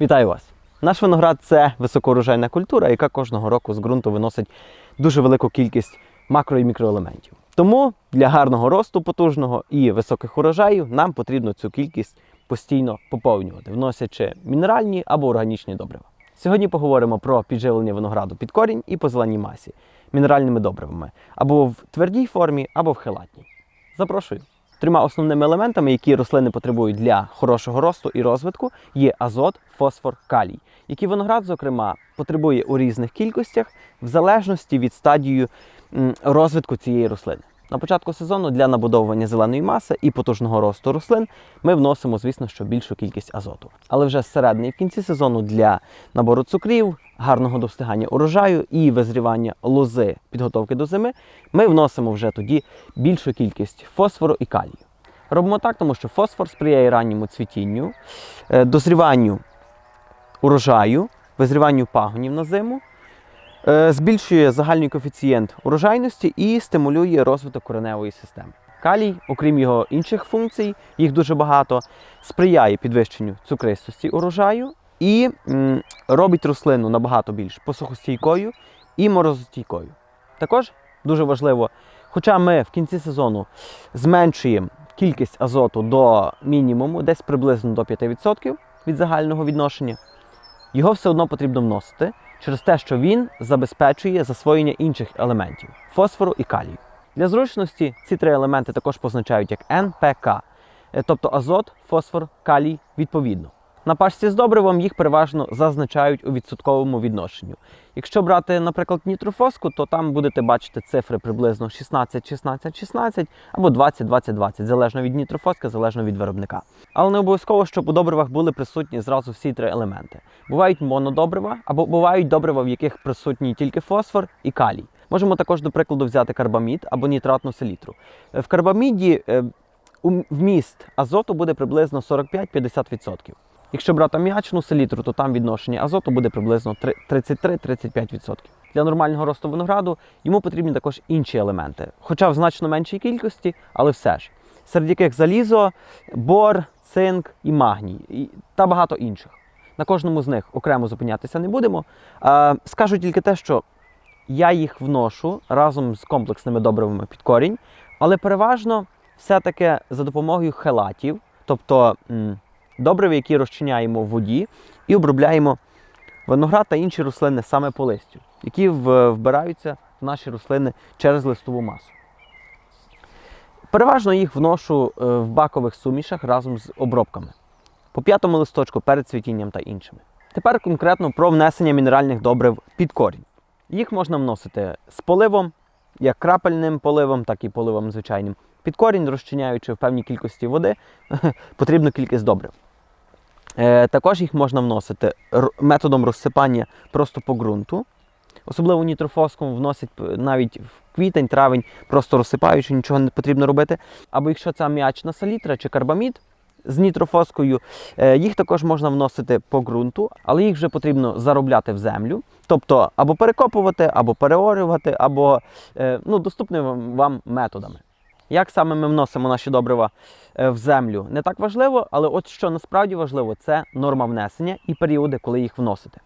Вітаю вас! Наш виноград це високоурожайна культура, яка кожного року з ґрунту виносить дуже велику кількість макро і мікроелементів. Тому для гарного росту потужного і високих урожаїв нам потрібно цю кількість постійно поповнювати, вносячи мінеральні або органічні добрива. Сьогодні поговоримо про підживлення винограду під корінь і по зеленій масі мінеральними добривами або в твердій формі, або в хелатній. Запрошую. Трьома основними елементами, які рослини потребують для хорошого росту і розвитку, є азот, фосфор, калій, які виноград, зокрема, потребує у різних кількостях в залежності від стадії розвитку цієї рослини. На початку сезону для набудовування зеленої маси і потужного росту рослин ми вносимо, звісно, що більшу кількість азоту. Але вже зсередини і в кінці сезону для набору цукрів, гарного достигання урожаю і визрівання лози підготовки до зими ми вносимо вже тоді більшу кількість фосфору і калію. Робимо так, тому що фосфор сприяє ранньому цвітінню, е, дозріванню урожаю, визріванню пагонів на зиму, збільшує загальний коефіцієнт урожайності і стимулює розвиток кореневої системи. Калій, окрім його інших функцій, їх дуже багато, сприяє підвищенню цукристості урожаю і м, робить рослину набагато більш посухостійкою і морозостійкою. Також дуже важливо, хоча ми в кінці сезону зменшуємо кількість азоту до мінімуму, десь приблизно до 5% від загального відношення, його все одно потрібно вносити через те, що він забезпечує засвоєння інших елементів фосфору і калію. Для зручності ці три елементи також позначають як НПК, е, тобто азот, фосфор, калій відповідно. На пашці з добривом їх переважно зазначають у відсотковому відношенню. Якщо брати, наприклад, нітрофоску, то там будете бачити цифри приблизно 16, 16, 16 або 20, 20, 20, залежно від нітрофоски, залежно від виробника. Але не обов'язково, щоб у добривах були присутні зразу всі три елементи. Бувають монодобрива або бувають добрива, в яких присутній тільки фосфор і калій. Можемо також, до прикладу, взяти карбамід або нітратну селітру. Е, В карбаміді е, вміст азоту буде приблизно 45-50%. Якщо брати аміачну селітру, то там відношення азоту буде приблизно 33-35%. Для нормального росту винограду йому потрібні також інші елементи, хоча в значно меншій кількості, але все ж. Серед яких залізо, бор, цинк і магній, та багато інших. На кожному з них окремо зупинятися не будемо. Скажу тільки те, що я їх вношу разом з комплексними добривами під корінь, але переважно все-таки за допомогою хелатів, тобто м, які розчиняємо в воді і обробляємо виноград та інші рослини саме по листю, які вбираються в наші рослини через листову масу. Переважно їх вношу е, в бакових сумішах разом з обробками. По п'ятому листочку перед цвітінням та іншими. Тепер конкретно про внесення мінеральних добрив під корінь. Їх можна вносити з поливом, як крапельним поливом, так і поливом звичайним. Під корінь, розчиняючи в певній кількості води потрібну кількість добрив. Е, також їх можна вносити методом розсипання просто по ґрунту. Особливо нітрофоском вносять навіть в квітень, травень, просто розсипаючи, нічого не потрібно робити. Або якщо це аміачна салітра чи карбамід з нітрофоскою, е, їх також можна вносити по ґрунту, але їх вже потрібно заробляти в землю. Тобто або перекопувати, або переорювати, або е, ну, доступними вам методами. Як саме ми вносимо наші добрива е, в землю, не так важливо, але от що насправді важливо, це норма внесення і періоди, коли їх вносити.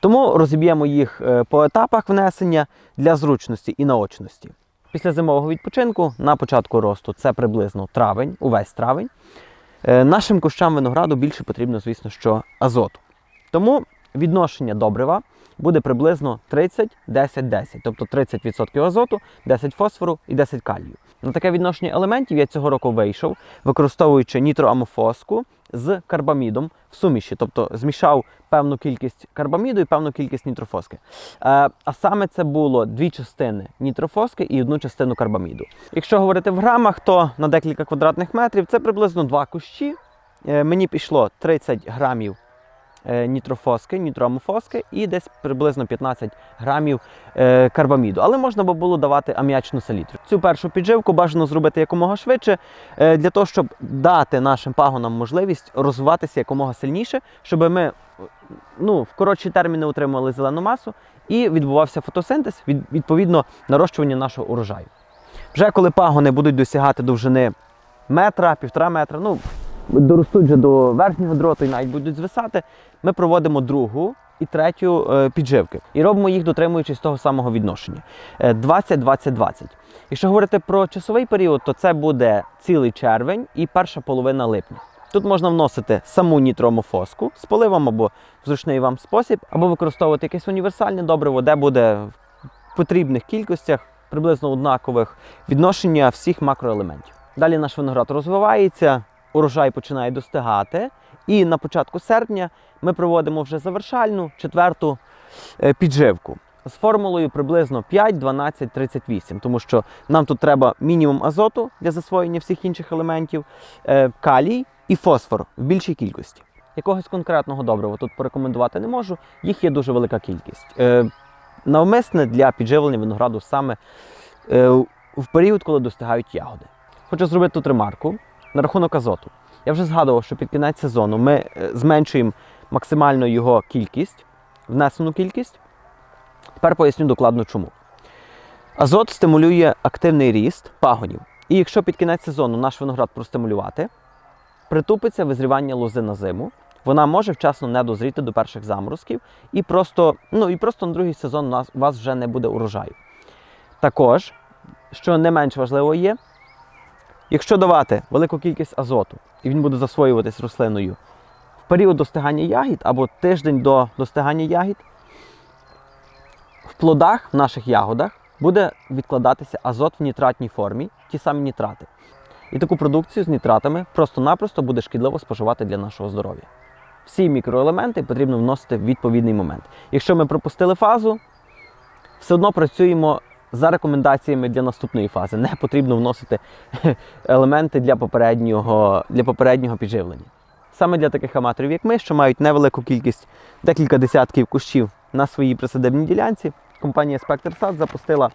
Тому розіб'ємо їх е, по етапах внесення для зручності і наочності. Після зимового відпочинку на початку росту це приблизно травень, увесь травень. Е, Нашим кущам винограду більше потрібно, звісно, що азоту. Тому відношення добрива буде приблизно 30-10-10, тобто 30% азоту, 10 фосфору і 10 калію. На таке відношення елементів я цього року вийшов, використовуючи нітроамофоску з карбамідом в суміші, тобто змішав певну кількість карбаміду і певну кількість нітрофоски. Е, а саме це було дві частини нітрофоски і одну частину карбаміду. Якщо говорити в грамах, то на декілька квадратних метрів це приблизно два кущі. Е, мені пішло 30 грамів нітрофоски, нітроамофоски і десь приблизно 15 грамів е, карбаміду. Але можна би було давати аміачну селітру. Цю першу підживку бажано зробити якомога швидше, е, для того, щоб дати нашим пагонам можливість розвиватися якомога сильніше, щоб ми е, ну, в коротші терміни отримували зелену масу і відбувався фотосинтез, від, відповідно нарощування нашого урожаю. Вже коли пагони будуть досягати довжини метра, півтора метра, ну доростуть вже до верхнього дроту і навіть будуть звисати, ми проводимо другу і третю е, підживки. І робимо їх дотримуючись того самого відношення. Е, 20-20-20. Якщо говорити про часовий період, то це буде цілий червень і перша половина липня. Тут можна вносити саму нітромофоску з поливом або в зручний вам спосіб, або використовувати якесь універсальне добриво, де буде в потрібних кількостях, приблизно однакових, відношення всіх макроелементів. Далі наш виноград розвивається, урожай починає достигати, і на початку серпня ми проводимо вже завершальну четверту е, підживку. З формулою приблизно 5, 12, 38, тому що нам тут треба мінімум азоту для засвоєння всіх інших елементів, е, калій і фосфор в більшій кількості. Якогось конкретного добрива тут порекомендувати не можу, їх є дуже велика кількість. Е, навмисне для підживлення винограду саме в період, коли достигають ягоди. Хочу зробити тут ремарку на рахунок азоту. Я вже згадував, що під кінець сезону ми е, зменшуємо максимально його кількість, внесену кількість. Тепер поясню докладно чому. Азот стимулює активний ріст пагонів. І якщо під кінець сезону наш виноград простимулювати, притупиться визрівання лози на зиму, вона може вчасно не дозріти до перших заморозків, і просто, ну, і просто на другий сезон у вас вже не буде урожаю. Також, що не менш важливо є, якщо давати велику кількість азоту, і він буде засвоюватись рослиною в період достигання ягід або тиждень до достигання ягід, в плодах, в наших ягодах, буде відкладатися азот в нітратній формі, ті самі нітрати. І таку продукцію з нітратами просто-напросто буде шкідливо споживати для нашого здоров'я. Всі мікроелементи потрібно вносити в відповідний момент. Якщо ми пропустили фазу, все одно працюємо за рекомендаціями для наступної фази. Не потрібно вносити елементи для попереднього, для попереднього підживлення. Саме для таких аматорів, як ми, що мають невелику кількість, декілька десятків кущів на своїй присадибній ділянці, компанія Spectre Sад запустила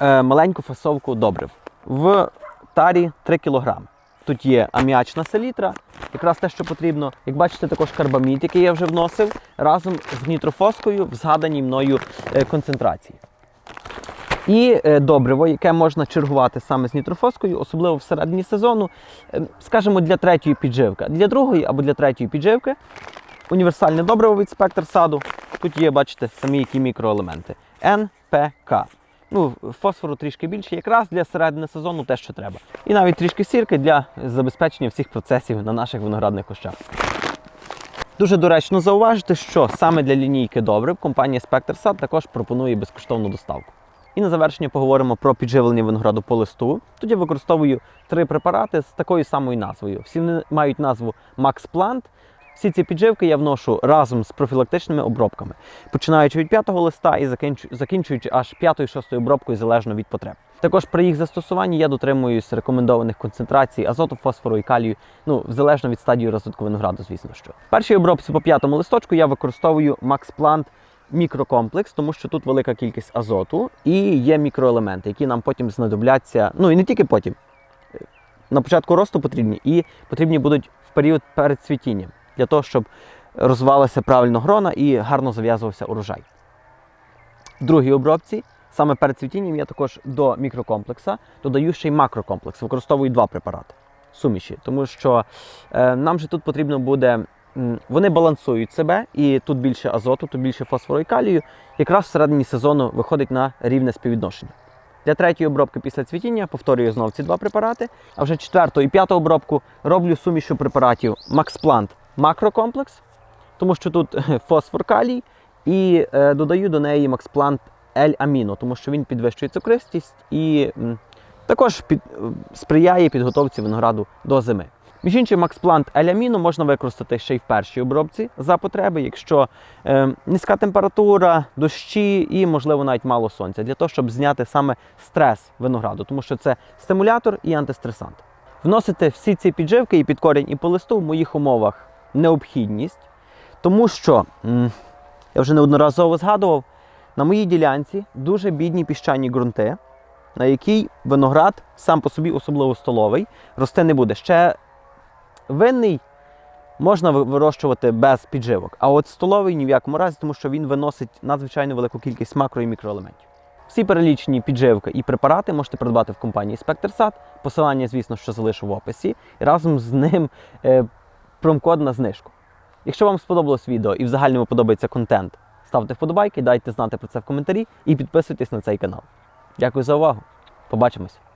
е, маленьку фасовку добрив в тарі 3 кг. Тут є аміачна селітра, якраз те, що потрібно. Як бачите, також карбамід, який я вже вносив, разом з нітрофоскою в згаданій мною е, концентрації. І е, добриво, яке можна чергувати саме з нітрофоскою, особливо всередині сезону, е, скажімо, для третьої підживки. Для другої або для третьої підживки універсальне добриво від спектр саду. Тут є, бачите, самі які мікроелементи. НПК. Ну, фосфору трішки більше, якраз для середини сезону те, що треба. І навіть трішки сірки для забезпечення всіх процесів на наших виноградних кущах. Дуже доречно зауважити, що саме для лінійки добрив компанія Spectre Sад також пропонує безкоштовну доставку. І на завершення поговоримо про підживлення винограду по листу. Тут я використовую три препарати з такою самою назвою. Всі вони мають назву Max Plant. Всі ці підживки я вношу разом з профілактичними обробками, починаючи від п'ятого листа і закінчуючи аж п'ятою шостою обробкою залежно від потреб. Також при їх застосуванні я дотримуюсь рекомендованих концентрацій азоту, фосфору і калію, ну залежно від стадії розвитку винограду, звісно що. Першій обробці по п'ятому листочку я використовую Max Plant мікрокомплекс, тому що тут велика кількість азоту і є мікроелементи, які нам потім знадобляться. Ну і не тільки потім. На початку росту потрібні і потрібні будуть в період перед цвітінням, для того, щоб розвивалася правильно грона і гарно зав'язувався урожай. В другій обробці, саме перед цвітінням, я також до мікрокомплекса додаю ще й макрокомплекс. Використовую два препарати суміші, тому що е, нам же тут потрібно буде. Вони балансують себе, і тут більше азоту, тут більше фосфору і калію. Якраз всередині сезону виходить на рівне співвідношення. Для третьої обробки після цвітіння повторюю знову ці два препарати. А вже четверту і п'яту обробку роблю сумішу препаратів Max макрокомплекс, тому що тут фосфор калій, і е, додаю до неї Plant L-аміно, тому що він підвищує цукристість і м, також під, е, сприяє підготовці винограду до зими. Між іншим, Plant L-аміно можна використати ще й в першій обробці за потреби, якщо е, низька температура, дощі і, можливо, навіть мало сонця, для того, щоб зняти саме стрес винограду, тому що це стимулятор і антистресант. Вносити всі ці підживки і під корінь, і по листу в моїх умовах необхідність, тому що я вже неодноразово згадував, на моїй ділянці дуже бідні піщані ґрунти, на якій виноград сам по собі, особливо столовий, рости не буде. Ще винний можна вирощувати без підживок, а от столовий ні в якому разі, тому що він виносить надзвичайно велику кількість макро і мікроелементів. Всі перелічені підживки і препарати можете придбати в компанії Спектрсад. Посилання, звісно, що залишу в описі. І разом з ним е, промокод на знижку. Якщо вам сподобалось відео і в загальному подобається контент, ставте вподобайки, дайте знати про це в коментарі і підписуйтесь на цей канал. Дякую за увагу. Побачимось!